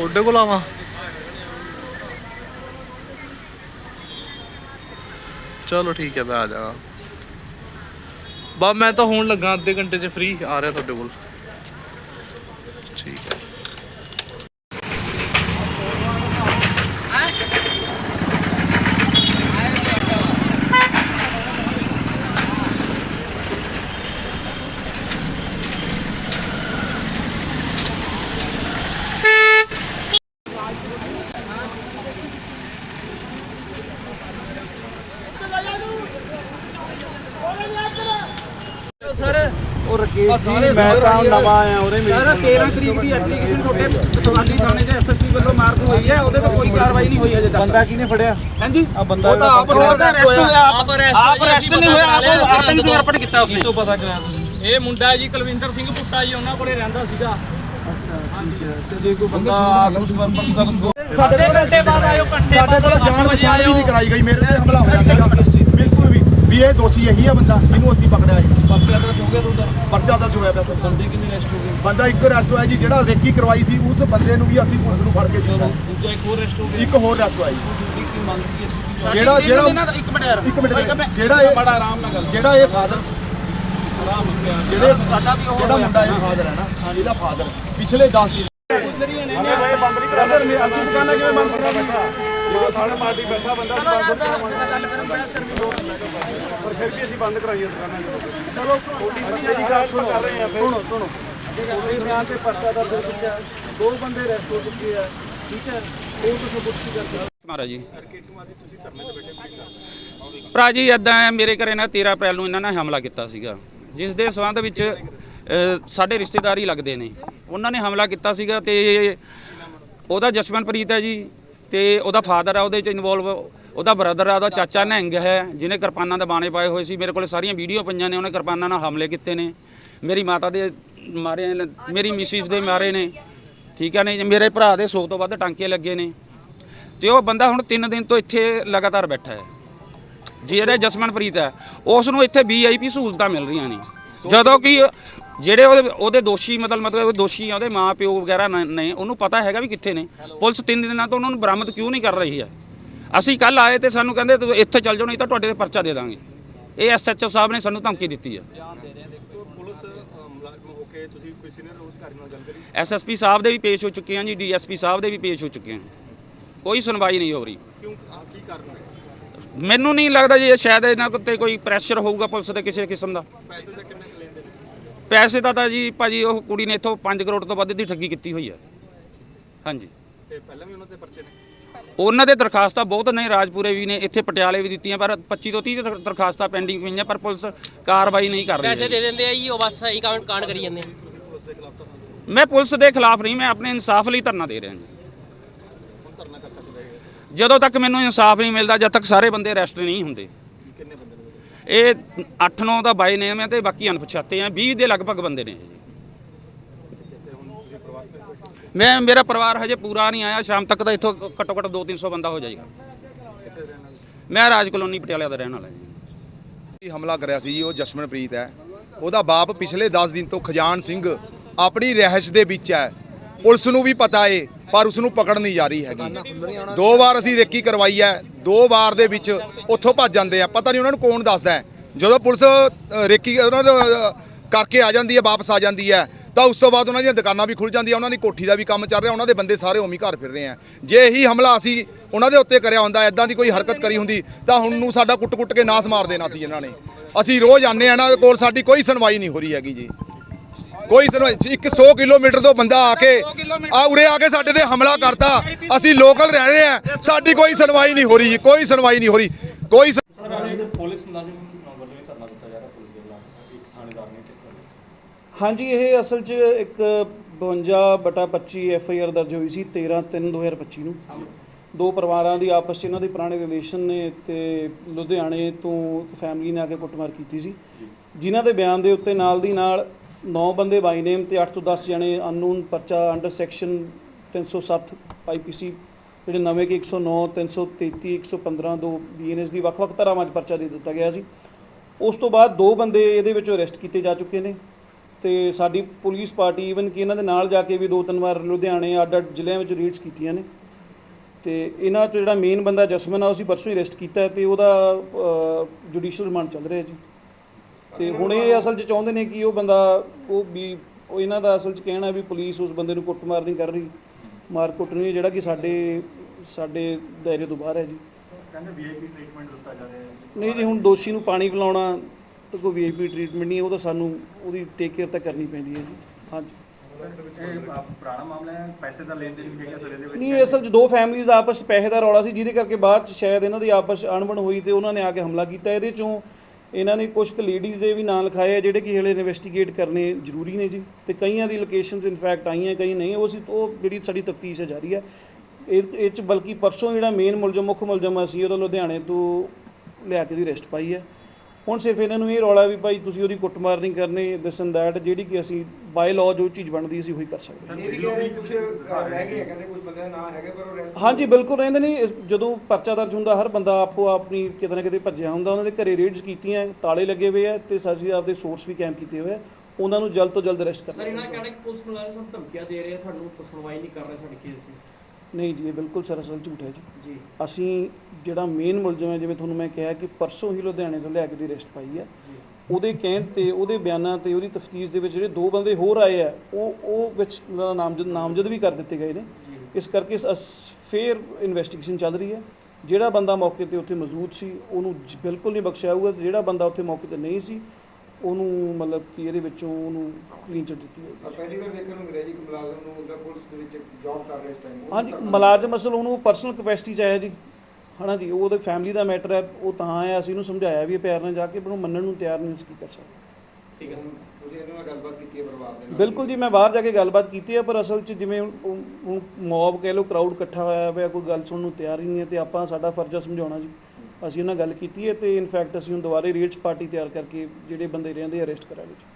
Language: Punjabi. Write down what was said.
ਤੁਹਾਡੇ ਕੋਲ ਆਵਾਂ। ਚਲੋ ਠੀਕ ਹੈ, ਮੈਂ ਆ ਜਾਗਾ ਬਾ ਮੈਂ ਤਾਂ ਹੁਣ ਲੱਗਾ, ਅੱਧੇ ਘੰਟੇ 'ਚ ਫ੍ਰੀ ਆ ਰਿਹਾ ਤੁਹਾਡੇ ਕੋਲ। ਮੈਂ ਤਾਂ ਨਵਾਂ ਆਇਆ ਉਰੇ ਮੇਰੀ ਸਰ 13 ਤਰੀਕ ਦੀ ਐਪਲੀਕੇਸ਼ਨ ਤੁਹਾਡੇ ਪਟਵਾਰੀ ਥਾਣੇ 'ਚ ਐਸਐਸਪੀ ਵੱਲੋਂ ਮਾਰਕ ਹੋਈ ਹੈ ਉਹਦੇ ਤੇ ਕੋਈ ਕਾਰਵਾਈ ਨਹੀਂ ਹੋਈ ਅਜੇ ਤੱਕ। ਬੰਦਾ ਕਿਹਨੇ ਫੜਿਆ? ਹਾਂਜੀ? ਆ ਬੰਦਾ ਉਹ ਤਾਂ ਆਪ ਅਰੈਸਟ ਹੋਇਆ। ਆਪ ਅਰੈਸਟ ਨਹੀਂ ਹੋਇਆ ਆਪ ਆਪ ਨੂੰ ਸਮਰਪਣ ਕੀਤਾ ਉਸਨੇ। ਤੋਂ ਪਤਾ ਕਰਾਇਆ ਤੁਸੀਂ ਇਹ ਮੁੰਡਾ ਜੀ ਕੁਲਵਿੰਦਰ ਸਿੰਘ ਪੁੱਟਾ ਜੀ ਉਹਨਾਂ ਕੋਲੇ ਰਹਿੰਦਾ ਸੀਗਾ। ਤੇ ਜੇ ਕੋਈ ਬੰਦਾ ਆਤਮ ਸਮਰਪਣ ਕਰਨ ਕੋ ਸਾਡੇ ਘੰਟੇ ਬਾਅਦ ਆਇਓ ਘੰਟੇ ਸਾਡੇ ਕੋਲ ਜਾਣ ਪਛਾਣ ਵੀ ਨਹੀਂ ਕਰਾਈ ਗਈ ਮੇਰੇ ਤੇ ਹਮਲਾ ਹੋਇਆ ਸੀਗਾ। ਬਿਲਕੁਲ ਵੀ ਇਹ ਦੋਸ਼ੀ ਇਹੀ ਆ ਬੰਦਾ ਇਹਨੂੰ ਅਸੀਂ ਪਕੜਿਆ ਹੈ ਪਰਚਾ ਦਰਜ ਹੋ ਗਿਆ ਤੁਹਾਡਾ? ਪਰਚਾ ਦਰਜ ਹੋਇਆ ਪਿਆ। ਤੁਹਾਡਾ। ਬੰਦੇ ਕਿੰਨੇ ਅਰੈਸਟ ਹੋ ਗਏ? ਬੰਦਾ ਇੱਕ ਅਰੈਸਟ ਹੋਇਆ ਜੀ ਜਿਹੜਾ ਰੇਕੀ ਕਰਵਾਈ ਸੀ ਉਸ ਬੰਦੇ ਨੂੰ ਵੀ ਅਸੀਂ ਪੁਲਿਸ ਨੂੰ ਫੜ ਕੇ ਦਿੱਤਾ ਦੂਜਾ ਇੱਕ ਹੋਰ ਅਰੈਸਟ ਹੋ ਗਿਆ। ਇੱਕ ਹੋਰ ਅਰੈਸਟ ਹੋਇਆ ਜੀ। ਡਿਊਟੀ ਕੀ ਮੰਗ ਕੀ ਹੈ? ਜਿਹੜਾ ਜਿਹੜਾ ਇੱਕ ਮਿੰਟ ਯਾਰ। ਇੱਕ ਮਿੰਟ ਜਿਹੜਾ ਇਹ ਬੜਾ ਆਰਾਮ ਨਾਲ ਗੱਲ ਜਿਹੜਾ ਇਹ ਫਾਦਰ ਆਰਾਮ ਨਾਲ ਪਿਆਰ ਨਾਲ। ਜਿਹੜੇ ਸਾਡਾ ਵੀ ਜਿਹੜਾ ਮੁੰਡਾ ਇਹ ਫਾਦਰ ਹੈ ਨਾ ਇਹਦਾ ਫਾਦਰ ਪਿਛਲੇ 10 ਦਿਨ ਅਸੀਂ ਦੁਕਾਨਾਂ ਕਿਵੇਂ ਬੰਦ ਕਰਾ ਬੈਠਾ ਸਾਡੇ ਪਾਰਟੀ ਬੈਠਾ ਬੰਦਾ ਪਰ ਫਿਰ ਵੀ ਅਸੀਂ ਬੰਦ ਕਰਾਈਏ ਦੁਕਾਨਾਂ ਚਲੋ ਥੋੜੀ ਜਿਹੀ ਗੱਲ ਸੁਣ। ਕਰ ਰਹੇ ਆ ਸੁਣੋ ਸੁਣੋ। ਉਹਦੇ ਬਿਆਨ ਤੇ ਪਰਚਾ ਦਰਜ ਹੋ ਚੁੱਕਿਆ ਹੈ। ਦੋ ਬੰਦੇ ਅਰੈਸਟ ਹੋ ਚੁੱਕੇ ਆ। ਠੀਕ ਹੈ ਉਹ ਤੁਸੀਂ ਪੁੱਛੀ ਕਰਦੇ ਮਹਾਰਾਜ ਜੀ। ਭਰਾ ਜੀ ਇਦਾਂ ਹੈ ਮੇਰੇ ਘਰੇ ਨਾ 13 ਅਪ੍ਰੈਲ ਨੂੰ ਇਹਨਾਂ ਨੇ ਹਮਲਾ ਕੀਤਾ ਸੀਗਾ। ਜਿਸ ਦੇ ਸਬੰਧ ਵਿੱਚ ਸਾਡੇ ਰਿਸ਼ਤੇਦਾਰੀ ਲੱਗਦੇ ਨੇ। ਉਹਨਾਂ ਨੇ ਹਮਲਾ ਕੀਤਾ ਸੀਗਾ ਤੇ ਉਹਦਾ ਜਸਵੰਤਪ੍ਰੀਤ ਹੈ ਜੀ। ਤੇ ਉਹਦਾ ਫਾਦਰ ਆ, ਉਹਦੇ ਚ ਇਨਵੋਲਵ ਉਹਦਾ ਬ੍ਰਦਰ ਆ, ਉਹਦਾ ਚਾਚਾ ਨਹਿੰਗ ਹੈ, ਜਿਹਨੇ ਕਿਰਪਾਨਾਂ ਦੇ ਬਾਣੇ ਪਾਏ ਹੋਏ ਸੀ। ਮੇਰੇ ਕੋਲ ਸਾਰੀਆਂ ਵੀਡੀਓ ਪਈਆਂ ਨੇ, ਉਹਨੇ ਕਿਰਪਾਨਾਂ ਨਾਲ ਹਮਲੇ ਕੀਤੇ ਨੇ। ਮੇਰੀ ਮਾਤਾ ਦੇ ਮਾਰੇ ਮੇਰੀ ਮਿਸਿਸ ਦੇ ਮਾਰੇ ਨੇ। ਠੀਕ ਹੈ ਨੇ ਮੇਰੇ ਭਰਾ ਦੇ 100 ਤੋਂ ਵੱਧ ਟਾਂਕੇ ਲੱਗੇ ਨੇ। ਤੇ ਉਹ ਬੰਦਾ ਹੁਣ 3 ਦਿਨ ਤੋਂ ਇੱਥੇ ਲਗਾਤਾਰ ਬੈਠਾ ਹੈ। ਜਿਹੜਾ ਜਸਮਨਪ੍ਰੀਤ ਹੈ, ਉਸ ਨੂੰ ਇੱਥੇ ਵੀਆਈਪੀ ਸਹੂਲਤਾਂ ਮਿਲ ਰਹੀਆਂ ਨੇ। ਜਦੋਂ ਕਿ ਜਿਹੜੇ ਉਹਦੇ ਉਹਦੇ ਦੋਸ਼ੀ ਮਤਲਬ ਮਤਲਬ ਉਹ ਦੋਸ਼ੀ ਆ ਉਹਦੇ ਮਾਂ ਪਿਓ ਵਗੈਰਾ ਨ- ਨੇ ਉਹਨੂੰ ਪਤਾ ਹੈਗਾ ਵੀ ਕਿੱਥੇ ਨੇ। ਪੁਲਿਸ 3 ਦਿਨਾਂ ਤੋਂ ਉਹਨਾਂ ਨੂੰ ਬਰਾਮਦ ਕਿਉਂ ਨਹੀਂ ਕਰ ਰਹੀ ਹੈ? ਅਸੀਂ ਕੱਲ ਆਏ ਤੇ ਸਾਨੂੰ ਕਹਿੰਦੇ ਤੁਸੀਂ ਇੱਥੇ ਚੱਲ ਜਾਓ ਨਹੀਂ ਤਾਂ ਤੁਹਾਡੇ ਤੇ ਪਰਚਾ ਦੇ ਦਾਂਗੇ। ਇਹ ਐਸਐਚਓ ਸਾਹਿਬ ਨੇ ਸਾਨੂੰ ਧਮਕੀ ਦਿੱਤੀ ਹੈ। ਐਸਐਸਪੀ ਸਾਹਿਬ ਦੇ ਵੀ ਪੇਸ਼ ਹੋ ਚੁੱਕੇ ਹਾਂ ਜੀ ਡੀਐਸਪੀ ਸਾਹਿਬ ਦੇ ਵੀ ਪੇਸ਼ ਹੋ ਚੁੱਕੇ ਹਾਂ ਕੋਈ ਸੁਣਵਾਈ ਨਹੀਂ ਹੋ ਰਹੀ। ਕਿਉਂ ਕੀ ਕਾਰਨ ਮੈਨੂੰ ਨਹੀਂ ਲੱਗਦਾ ਜੀ ਇਹ ਸ਼ਾਇਦ ਇਹਨਾਂ ਉੱਤੇ ਕੋਈ ਪ੍ਰੈਸ਼ਰ ਹੋਊਗਾ ਪੁਲਿਸ ਦੇ ਕਿਸੇ ਕਿਸਮ ਦਾ। ਪੈਸੇ ਦਾ ਕਿੰਨੇ ਲੈਂਦੇ ਪੈਸੇ ਦਾ ਤਾਂ ਜੀ ਭਾਜੀ ਉਹ ਕੁੜੀ ਨੇ ਇੱਥੋਂ 5 ਕਰੋੜ ਤੋਂ ਵੱਧ ਦੀ ਠੱਗੀ ਕੀਤੀ ਹੋਈ ਹੈ ਹਾਂਜੀ। ਤੇ ਪਹਿਲਾਂ ਵੀ ਉਹਨਾਂ ਦੇ ਪਰਚੇ ਨੇ? ਉਹਨਾਂ ਦੇ ਦਰਖਾਸਤਾਂ ਬਹੁਤ ਨੇ ਰਾਜਪੁਰੇ ਵੀ ਨੇ ਇੱਥੇ ਪਟਿਆਲੇ ਵੀ ਦਿੱਤੀਆਂ ਪਰ 25 ਤੋਂ 30 ਦਰ- ਦਰਖਾਸਤਾਂ ਪੈਂਡਿੰਗ ਪਈਆਂ ਪਰ ਪੁਲਿਸ ਕਾਰਵਾਈ ਨਹੀਂ ਕਰ ਰਹੀ ਪੈਸੇ ਦੇ ਦਿੰਦੇ ਆ ਜੀ ਉਹ ਬਸ ਸਹੀ ਕਾਂਡ ਕਾਂਡ ਕਰੀ ਜਾਂਦੇ ਮੈਂ ਪੁਲਿਸ ਦੇ ਖਿਲਾਫ ਨਹੀਂ ਮੈਂ ਆਪਣੇ ਇਨਸਾਫ ਲਈ ਧਰਨਾ ਦੇ ਰਿਹਾ ਜੀ। ਜਦੋਂ ਤੱਕ ਮੈਨੂੰ ਇਨਸਾਫ ਨਹੀਂ ਮਿਲਦਾ ਜਦ ਤੱਕ ਸਾਰੇ ਬੰਦੇ ਅਰੈਸਟ ਨਹੀਂ ਹੁੰਦੇ। ਇਹ 8-9 ਦਾ ਬਾਈ ਨੇਮ ਹੈ ਤੇ ਬਾਕੀ ਅਣਪਛਾਤੇ ਆ 20 ਦੇ ਲਗਭਗ ਬੰਦੇ ਨੇ ਜੀ। ਮੈਂ, ਮੇਰਾ ਪਰਿਵਾਰ ਹਜੇ ਪੂਰਾ ਨਹੀਂ ਆਇਆ, ਸ਼ਾਮ ਤੱਕ ਤਾਂ ਇੱਥੋਂ ਘੱਟੋ ਘੱਟ 2-300 ਬੰਦਾ ਹੋ ਜਾਏਗਾ। ਮੈਂ ਰਾਜ ਕਲੋਨੀ ਪਟਿਆਲਾ ਦਾ ਰਹਿਣ ਵਾਲਾ ਜੀ। ਹਮਲਾ ਕਰਿਆ ਸੀ ਜੀ, ਉਹ ਜਸਮਨਪ੍ਰੀਤ ਹੈ। ਉਹਦਾ ਬਾਪ ਪਿਛਲੇ 10 ਦਿਨ ਤੋਂ ਖਜਾਨ ਸਿੰਘ ਆਪਣੀ ਰਹਿਸ਼ ਦੇ ਵਿੱਚ ਹੈ। ਪੁਲਿਸ ਨੂੰ ਵੀ ਪਤਾ ਏ ਪਰ ਉਸ ਨੂੰ ਪਕੜ ਨਹੀਂ ਜਾ ਰਹੀ ਹੈਗੀ। ਦੋ ਵਾਰ ਅਸੀਂ ਰੇਕੀ ਕਰਵਾਈ ਹੈ। ਦੋ ਵਾਰ ਦੇ ਵਿੱਚ ਉੱਥੋਂ ਭੱਜ ਜਾਂਦੇ ਆ। ਪਤਾ ਨਹੀਂ ਉਹਨਾਂ ਨੂੰ ਕੌਣ ਦੱਸਦਾ ਹੈ। ਜਦੋਂ ਪੁਲਿਸ ਰੇਕੀ ਉਹਨਾਂ ਦਾ ਅ, ਕਰਕੇ ਆ ਜਾਂਦੀ ਹੈ ਵਾਪਸ ਆ ਜਾਂਦੀ ਹੈ ਤਾਂ ਉਸ ਤੋਂ ਬਾਅਦ ਉਹਨਾਂ ਦੀਆਂ ਦੁਕਾਨਾਂ ਵੀ ਖੁੱਲ ਜਾਂਦੀਆਂ ਉਹਨਾਂ ਦੀ ਕੋਠੀ ਦਾ ਵੀ ਕੰਮ ਚੱਲ ਰਿਹਾ ਉਹਨਾਂ ਦੇ ਬੰਦੇ ਸਾਰੇ ਹੀ ਘਰ ਫਿਰ ਰਹੇ ਆ। ਜੇ ਇਹੀ ਹਮਲਾ ਅਸੀਂ ਉਹਨਾਂ ਦੇ ਉੱਤੇ ਕਰਿਆ ਹੁੰਦਾ ਐਦਾਂ ਦੀ ਕੋਈ ਹਰਕਤ ਕਰੀ ਹੁੰਦੀ ਤਾਂ ਹੁਣ ਨੂੰ ਸਾਡਾ ਕੁੱਟ-ਕੁੱਟ ਕੇ ਨਾਸ ਮਾਰ ਦੇਣਾ ਸੀ ਇਹਨਾਂ ਨੇ। ਅਸੀਂ ਰੋਜ਼ ਆਨੇ ਆ ਇਹਨਾਂ ਦੇ ਕੋਲ ਸਾਡੀ ਕੋਈ ਸੁਣਵਾਈ ਨਹੀਂ ਹੋ ਰਹੀ ਹੈਗੀ ਜੀ। ਕੋਈ ਸੁਣਵਾਈ ਇੱਕ 100 ਕਿਲੋਮੀਟਰ ਤੋਂ ਬੰਦਾ ਆ ਕੇ ਆ ਉਰੇ ਆ ਕੇ ਸਾਡੇ ਤੇ ਹਮਲਾ ਕਰਤਾ। ਅਸੀਂ ਲੋਕਲ ਰਹਿ ਰਹੇ ਆ ਸਾਡੀ ਕੋਈ ਸੁਣਵਾਈ ਨਹੀਂ ਹੋ ਰਹੀ ਜੀ ਕੋਈ ਸੁਣਵਾਈ ਨਹੀਂ ਹੋ ਰਹੀ। ਕੋਈ ਸੁ- ਪੁਲਿਸ ਮੁਲਾਜ਼ਮ ਵੱਲੋਂ ਇਹ ਧਰਨਾ ਦਿੱਤਾ ਜਾ ਰਿਹਾ? ਪੁਲਿਸ ਦੇ ਖਿਲਾਫ ਇੱਕ ਥਾਣੇਦਾਰ ਨੇ ਕਿਸ ਤਰ੍ਹਾਂ ਹਾਂਜੀ ਇਹ ਅਸਲ 'ਚ ਇੱਕ 52 ਬਟਾ 25 ਐਫ ਆਈ ਆਰ ਦਰਜ ਹੋਈ ਸੀ 13 3 2025 ਨੂੰ। ਦੋ ਪਰਿਵਾਰਾਂ ਦੀ ਆਪਸ 'ਚ ਇਹਨਾਂ ਦੇ ਪੁਰਾਣੇ ਰਿਲੇਸ਼ਨ ਨੇ ਤੇ ਲੁਧਿਆਣੇ ਤੋਂ ਫੈਮਿਲੀ ਨੇ ਆ ਕੇ ਕੁੱਟਮਾਰ ਕੀਤੀ ਸੀ। ਜਿਨ੍ਹਾਂ ਦੇ ਬਿਆਨ ਦੇ ਉੱਤੇ ਨਾਲ ਦੀ ਨਾਲ 9 ਬੰਦੇ ਬਾਈ ਨੇਮ ਤੇ 8 ਤੋਂ 10 ਜਣੇ ਅਨਨੋਨ ਪਰਚਾ ਅੰਡਰ ਸੈਕਸ਼ਨ 307 ਆਈਪੀਸੀ ਜਿਹੜੇ ਨਵੇਂ ਕਿ 109 333 115 ਦੋ ਬੀਐਨਐਸ ਦੀ ਵੱਖ-ਵੱਖ ਧਾਰਾਵਾਂ 'ਚ ਪਰਚਾ ਦੇ ਦਿੱਤਾ ਗਿਆ ਸੀ। ਉਸ ਤੋਂ ਬਾਅਦ ਦੋ ਬੰਦੇ ਇਹਦੇ ਵਿੱਚੋਂ ਅਰੈਸਟ ਕੀਤੇ ਜਾ ਚੁੱਕੇ ਨੇ ਤੇ ਸਾਡੀ ਪੁਲਿਸ ਪਾਰਟੀ ਈਵਨ ਕਿ ਇਹਨਾਂ ਦੇ ਨਾਲ ਜਾ ਕੇ ਵੀ ਦੋ ਤਿੰਨ ਵਾਰ ਲੁਧਿਆਣੇ ਅੱਡ ਅੱਡ ਜ਼ਿਲ੍ਹਿਆਂ ਵਿੱਚ ਰੇਡਸ ਕੀਤੀਆਂ ਨੇ। ਤੇ ਇਹਨਾਂ 'ਚੋਂ ਜਿਹੜਾ ਮੇਨ ਬੰਦਾ ਜਸਮਨ ਆ, ਉਹ ਪਰਸੋਂ ਹੀ ਅਰੈਸਟ ਕੀਤਾ ਹੈ ਤੇ ਉਹਦਾ ਜੁਡੀਸ਼ੀਅਲ ਰਿਮਾਂਡ ਚੱਲ ਰਿਹਾ ਜੀ। ਤੇ ਹੁਣ ਇਹ ਅਸਲ 'ਚ ਚਾਹੁੰਦੇ ਨੇ ਕਿ ਉਹ ਬੰਦਾ ਉਹ ਵੀ ਉਹ ਇਹਨਾਂ ਦਾ ਅਸਲ 'ਚ ਕਹਿਣਾ ਵੀ ਪੁਲਿਸ ਉਸ ਬੰਦੇ ਨੂੰ ਕੁੱਟਮਾਰ ਨਹੀਂ ਕਰ ਰਹੀ। ਮਾਰ ਕੁੱਟ ਨਹੀਂ ਜਿਹੜਾ ਕਿ ਸਾਡੇ ਸਾਡੇ ਦਾਇਰੇ ਤੋਂ ਬਾਹਰ ਹੈ ਜੀ। ਕਹਿੰਦੇ ਵੀਆਈਪੀ ਟ੍ਰੀਟਮੈਂਟ ਦਿੱਤਾ ਜਾ ਰਿਹਾ ਹੈ ਨਹੀਂ ਜੀ ਹੁਣ ਦੋਸ਼ੀ ਨੂੰ ਪਾਣੀ ਪਿਲਾਉਣਾ ਤਾਂ ਕੋਈ ਵੀਆਈਪੀ ਟ੍ਰੀਟਮੈਂਟ ਨਹੀਂ ਉਹ ਤਾਂ ਸਾਨੂੰ ਉਹਦੀ ਟੇਕ ਕੇਅਰ ਤਾਂ ਕਰਨੀ ਪੈਂਦੀ ਹੈ ਜੀ। ਹਾਂਜੀ। ਪੁਰਾਣਾ ਮਾਮਲਾ ਹੈ ਪੈਸੇ ਦਾ ਲੈਣ ਦੇਣ ਵੀ ਹੈਗਾ ਸਰ ਇਹਦੇ ਵਿੱਚ? ਨਹੀਂ ਅਸਲ 'ਚ ਦੋ ਫੈਮਿਲੀਜ਼ ਦਾ ਆਪਸ 'ਚ ਪੈਸੇ ਦਾ ਰੌਲਾ ਸੀ ਜਿਹਦੇ ਕਰਕੇ ਬਾਅਦ 'ਚ ਸ਼ਾਇਦ ਇਹਨਾਂ ਦੀ ਆਪਸ 'ਚ ਅਣਬਣ ਹੋਈ ਤੇ ਉਹਨਾਂ ਨੇ ਆ ਕੇ ਹਮਲਾ ਕੀਤਾ। ਇਹਦੇ 'ਚੋਂ ਇਹਨਾਂ ਨੇ ਕੁਝ ਕੁ ਲੇਡੀਜ਼ ਦੇ ਵੀ ਨਾਂ ਲਿਖਾਏ ਆ ਜਿਹੜੇ ਕਿ ਹਲੇ ਇਨਵੈਸਟੀਗੇਟ ਕਰਨੇ ਜ਼ਰੂਰੀ ਨੇ ਜੀ। ਤੇ ਕਈਆਂ ਦੀ ਲੋਕੇਸ਼ਨਸ ਇਨਫੈਕਟ ਆਈਆਂ ਕਈ ਨਹੀਂ। ਉਹ ਸੀ ਉਹ ਜਿਹੜੀ ਸਾਡੀ ਤਫਤੀਸ਼ ਹੈ ਜਾਰੀ ਹੈ ਇਹ ਇਹ 'ਚ ਬਲਕਿ ਪਰਸੋਂ ਜਿਹੜਾ ਮੇਨ ਮੁਲਜ਼ਮ, ਮੁੱਖ ਮੁਲਜ਼ਮ ਸੀ ਉਹਦਾ ਲੁਧਿਆਣੇ ਤੋਂ ਲਿਆ ਕੇ ਦੀ ਰੈਸਟ ਪਾਈ ਹੈ ਹੁਣ ਸਿਰਫ ਇਹਨਾਂ ਨੂੰ ਇਹ ਰੌਲਾ ਵੀ ਭਾਈ ਤੁਸੀਂ ਉਹਦੀ ਕੁੱਟਮਾਰ ਨਹੀਂ ਕਰਨੀ ਦਿਸ ਐਂਡ ਦੈਟ ਜਿਹੜੀ ਕਿ ਅਸੀਂ ਬਾਈ ਲਾਅ ਜੋ ਚੀਜ਼ ਬਣਦੀ ਸੀ ਉਹੀ ਕਰ ਸਕਦੇ ਹਾਂ। ਇਹ ਵੀ ਕਹਿ ਰਹੇ ਕੁਝ ਰਹਿ ਗਏ ਕਹਿੰਦੇ ਕੁਝ ਬੰਦੇ ਦਾ ਨਾਂ ਹੈਗੇ ਪਰ ਉਹ ਰੈਸਟ ਹਾਂਜੀ ਬਿਲਕੁਲ ਰਹਿੰਦੇ ਨੇ। ਇਸ- ਜਦੋਂ ਪਰਚਾ ਦਰਜ ਹੁੰਦਾ ਹਰ ਬੰਦਾ ਆਪੋ ਆਪਣੀ ਕਿਤੇ ਨਾ ਕਿਤੇ ਭੱਜਿਆ ਹੁੰਦਾ ਉਹਨਾਂ ਦੇ ਘਰੇ ਰੇਡਸ ਕੀਤੀਆਂ ਤਾਲੇ ਲੱਗੇ ਹੋਏ ਆ ਤੇ ਅਸੀਂ ਆਪਦੇ ਸੋਰਸ ਵੀ ਕੈਂਪ ਕੀਤੇ ਹੋਏ ਆ। ਉਹਨਾਂ ਨੂੰ ਜਲਦ ਤੋਂ ਜਲਦ ਅਰੈਸਟ ਸਰ ਇਹਨਾਂ ਦਾ ਕਹਿਣਾ ਕਿ ਪੁਲਿਸ ਮੁਲਾਜ਼ਮ ਸਾਨੂੰ ਧਮਕੀਆਂ ਦੇ ਰਹੇ ਆ ਸਾਨੂੰ ਸੁਣਵਾਈ ਨਹੀਂ ਕਰ ਰਹੇ ਸਾਡੇ ਕੇਸ ਦੀ। ਨਹੀਂ ਜੀ ਇਹ ਬਿਲਕੁਲ ਸਰਾਸਰ ਝੂਠ ਹੈ ਜੀ। ਜੀ। ਅਸੀਂ ਜਿਹੜਾ ਮੇਨ ਮੁਲਜ਼ਮ ਹੈ ਜਿਵੇਂ ਤੁਹਾਨੂੰ ਮੈਂ ਕਿਹਾ ਕਿ ਪਰਸੋਂ ਹੀ ਲੁਧਿਆਣੇ ਤੋਂ ਲਿਆ ਕੇ ਦੀ ਅਰੈਸਟ ਪਾਈ ਹੈ ਉਹਦੇ ਕਹਿਣ ਤੇ ਉਹਦੇ ਬਿਆਨਾਂ ਤੇ ਉਹਦੀ ਤਫਤੀਸ਼ ਦੇ ਵਿੱਚ ਜਿਹੜੇ ਦੋ ਬੰਦੇ ਹੋਰ ਆਏ ਆ ਉਹ ਉਹ ਵਿੱਚ ਉਹਨਾਂ ਦਾ ਨਾਮਜ਼ਦ ਨਾਮਜ਼ਦ ਵੀ ਕਰ ਦਿੱਤੇ ਗਏ ਨੇ। ਇਸ ਕਰਕੇ ਫੇਰ ਇਨਵੈਸਟੀਗੇਸ਼ਨ ਚੱਲ ਰਹੀ ਹੈ। ਜਿਹੜਾ ਬੰਦਾ ਮੌਕੇ ਤੇ ਉੱਥੇ ਮੌਜੂਦ ਸੀ ਉਹਨੂੰ ਬਿਲਕੁਲ ਨਹੀਂ ਬਖਸ਼ਿਆ ਜਾਊਗਾ ਤੇ ਜਿਹੜਾ ਬੰਦਾ ਉੱਥੇ ਮੌਕੇ ਤੇ ਨਹੀਂ ਸੀ ਉਹਨੂੰ ਮਤਲਬ ਕਿ ਇਹਦੇ ਵਿੱਚੋਂ ਉਹਨੂੰ ਕਲੀਨ ਚਿਟ ਦਿੱਤੀ ਹੋਊਗੀ। ਪਹਿਲੀ ਵਾਰ ਦੇਖਣ ਨੂੰ ਮਿਲਿਆ ਜੀ ਕਿ ਮੁਲਾਜ਼ਮ ਨੂੰ ਉਹਦਾ ਪੁਲਿਸ ਦੇ ਵਿੱਚ ਜੌਬ ਕਰ ਰਿਹਾ ਇਸ ਟਾਈਮ ਹਾਂਜੀ ਮੁਲਾਜ਼ਮ ਅਸਲ ਉਹਨੂੰ ਪਰਸਨਲ ਕਪੈਸਿਟੀ ਚ ਆਇਆ ਜੀ। ਹਨਾ ਜੀ ਉਹ ਉਹਦੇ ਫੈਮਿਲੀ ਦਾ ਮੈਟਰ ਹੈ ਉਹ ਤਾਂ ਆਇਆ ਅਸੀਂ ਉਹਨੂੰ ਸਮਝਾਇਆ ਵੀ ਇਹ ਪਿਆਰ ਨਾਲ ਜਾ ਕੇ ਪਰ ਉਹ ਮੰਨਣ ਨੂੰ ਤਿਆਰ ਨਹੀਂ ਸੀ ਕੀ ਕਰ ਸਕਦਾ। ਠੀਕ ਹੈ ਸਰ। ਤੁਸੀਂ ਇਹਨਾਂ ਨਾਲ ਗੱਲਬਾਤ ਕੀਤੀ ਹੈ ਪਰਿਵਾਰ ਦੇ ਨਾਲ? ਬਿਲਕੁਲ ਜੀ ਮੈਂ ਬਾਹਰ ਜਾ ਕੇ ਗੱਲਬਾਤ ਕੀਤੀ ਹੈ ਪਰ ਅਸਲ 'ਚ ਜਿਵੇਂ ਹੁਣ- ਮੌਬ ਕਹਿ ਲਓ ਕਰਾਊਡ ਇਕੱਠਾ ਹੋਇਆ ਹੋਇਆ ਕੋਈ ਗੱਲ ਸੁਣਨ ਨੂੰ ਤਿਆਰ ਹੀ ਨਹੀਂ ਹੈ ਤੇ ਆਪਾਂ ਸਾਡਾ ਫਰਜ਼ ਆ ਸਮਝਾਉਣਾ ਜੀ। ਅਸੀਂ ਉਹਨਾਂ ਨਾਲ ਗੱਲ ਕੀਤੀ ਹੈ ਤੇ ਇਨਫੈਕਟ ਅਸੀਂ ਹੁਣ ਦੁਬਾਰੇ ਰੇਡਸ ਪਾਰਟੀ ਤਿਆਰ ਕਰਕੇ ਜਿਹੜੇ ਬੰਦੇ ਰਹਿੰਦੇ ਅਰੈਸਟ ਕਰਾਂਗੇ ਜੀ।